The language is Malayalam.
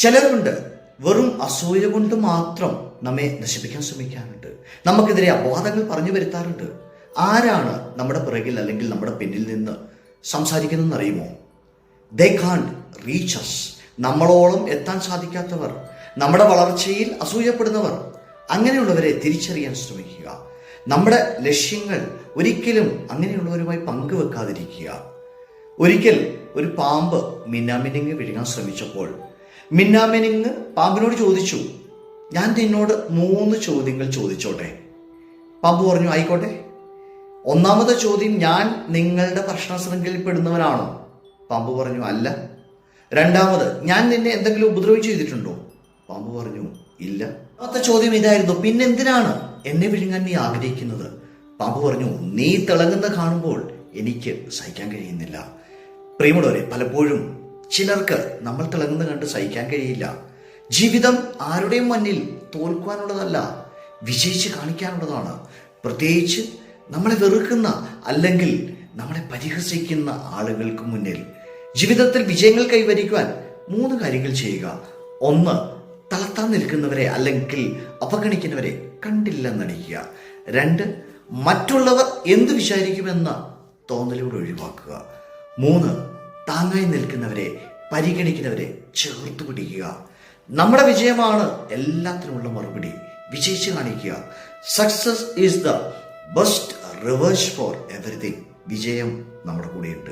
ചിലരുണ്ട് വെറും അസൂയ കൊണ്ട് മാത്രം നമ്മെ നശിപ്പിക്കാൻ ശ്രമിക്കാറുണ്ട്. നമുക്കെതിരെ അപവാദങ്ങൾ പറഞ്ഞു വരുത്താറുണ്ട്. ആരാണ് നമ്മുടെ പിറകിൽ അല്ലെങ്കിൽ നമ്മുടെ പിന്നിൽ നിന്ന് സംസാരിക്കുന്നതെന്ന് അറിയുമോ? ദേ കാൺ റീച്ച് അസ് നമ്മളോളം എത്താൻ സാധിക്കാത്തവർ നമ്മുടെ വളർച്ചയിൽ അസൂയപ്പെടുന്നവർ അങ്ങനെയുള്ളവരെ തിരിച്ചറിയാൻ ശ്രമിക്കുക. നമ്മുടെ ലക്ഷ്യങ്ങൾ ഒരിക്കലും അങ്ങനെയുള്ളവരുമായി പങ്കുവെക്കാതിരിക്കുക. ഒരിക്കൽ ഒരു പാമ്പ് മിന്നാമിനിങ് വിഴുങ്ങാൻ ശ്രമിച്ചപ്പോൾ മിന്നാമിനിങ് പാമ്പിനോട് ചോദിച്ചു ഞാൻ നിന്നോട് മൂന്ന് ചോദ്യങ്ങൾ ചോദിച്ചോട്ടെ? പാമ്പ് പറഞ്ഞു ആയിക്കോട്ടെ. ഒന്നാമത്തെ ചോദ്യം ഞാൻ നിങ്ങളുടെ ഭക്ഷണ ശൃംഖലപ്പെടുന്നവനാണോ പാമ്പ് പറഞ്ഞു അല്ല. രണ്ടാമത് ഞാൻ നിന്നെ എന്തെങ്കിലും ഉപദ്രവം ചെയ്തിട്ടുണ്ടോ? പാമ്പ് പറഞ്ഞു ഇല്ല. ഒന്നാമത്തെ ചോദ്യം ഇതായിരുന്നു പിന്നെ എന്തിനാണ് എന്നെ വിഴുങ്ങാൻ നീ ആഗ്രഹിക്കുന്നത്? പാമ്പ് പറഞ്ഞു നീ തിളങ്ങുന്ന കാണുമ്പോൾ എനിക്ക് സഹിക്കാൻ കഴിയുന്നില്ല. പ്രിയമുള്ളവരെ പലപ്പോഴും ചിലർക്ക് നമ്മൾ തിളങ്ങുന്ന കണ്ട് സഹിക്കാൻ കഴിയില്ല. ജീവിതം ആരുടെയും മുന്നിൽ തോൽക്കുവാനുള്ളതല്ല വിജയിച്ച് കാണിക്കാനുള്ളതാണ്. പ്രത്യേകിച്ച് നമ്മളെ വെറുക്കുന്ന അല്ലെങ്കിൽ നമ്മളെ പരിഹസിക്കുന്ന ആളുകൾക്ക് മുന്നിൽ. ജീവിതത്തിൽ വിജയങ്ങൾ കൈവരിക്കുവാൻ മൂന്ന് കാര്യങ്ങൾ ചെയ്യുക. ഒന്ന് തളർത്താൻ നിൽക്കുന്നവരെ അല്ലെങ്കിൽ അവഗണിക്കുന്നവരെ കണ്ടില്ലെന്നടിക്കുക രണ്ട് മറ്റുള്ളവർ എന്ത് വിചാരിക്കുമെന്ന തോന്നലുകൾ ഒഴിവാക്കുക. മൂന്ന് താങ്ങായി നിൽക്കുന്നവരെ പരിഗണിക്കുന്നവരെ ചേർത്ത് പിടിക്കുക. നമ്മുടെ വിജയമാണ് എല്ലാത്തിനുമുള്ള മറുപടി. വിജയിച്ച് കാണിക്കുക. Success is the best revenge for everything വിജയം നമ്മുടെ കൂടെയുണ്ട്.